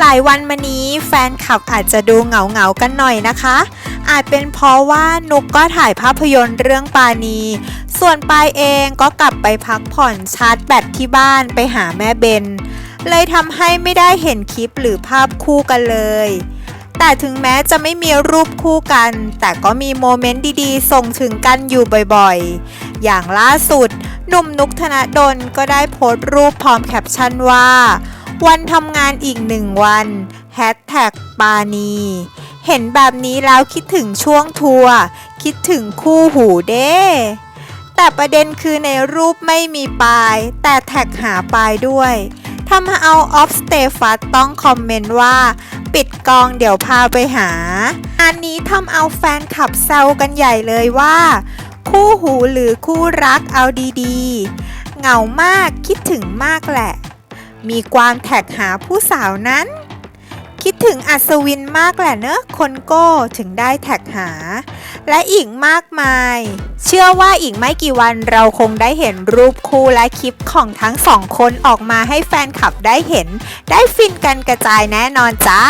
หลายวันมานี้แฟนคลับอาจจะดูเหงาเหงาๆกันหน่อยนะคะ อาจเป็นเพราะว่านุกก็ถ่ายภาพยนตร์เรื่องปาณีส่วนปายเองก็กลับไปพักผ่อนชาร์จแบตที่บ้านไปหาแม่เบน เลยทำให้ไม่ได้เห็นคลิปหรือภาพคู่กันเลย แต่ถึงแม้จะไม่มีรูปคู่กัน แต่ก็มีโมเมนต์ดีๆ ส่งถึงกันอยู่บ่อยๆ อย่างล่าสุดหนุ่มนุกธนดลก็ได้โพสต์รูปพร้อมแคปชั่นว่า วันทำงานอีกหนึ่งวันแฮชแท็กปานี เห็นแบบนี้แล้วคิดถึงช่วงทัวร์คิดถึงคู่หูเด้แต่ประเด็นคือในรูปไม่มีปาย แต่แท็กหาปายด้วยทำเอาออฟสเตฟัสต้องคอมเมนต์ว่า ปิดกองเดี๋ยวพาไปหา อันนี้ทำเอาแฟนขับแซวกันใหญ่เลยว่า คู่หูหรือคู่รักเอาดีๆ เหงามากคิดถึงมากแหละ มีความแท็กหาผู้สาวนั้น คิดถึงอัศวินมากแหละเนอะคนโก้ถึงได้แท็กหา และอีกมากมาย เชื่อว่าอีกไม่กี่วันเราคงได้เห็นรูปคู่และคลิปของทั้งสองคนออกมาให้แฟนคลับได้เห็น ได้ฟินกันกระจายแน่นอนจ้า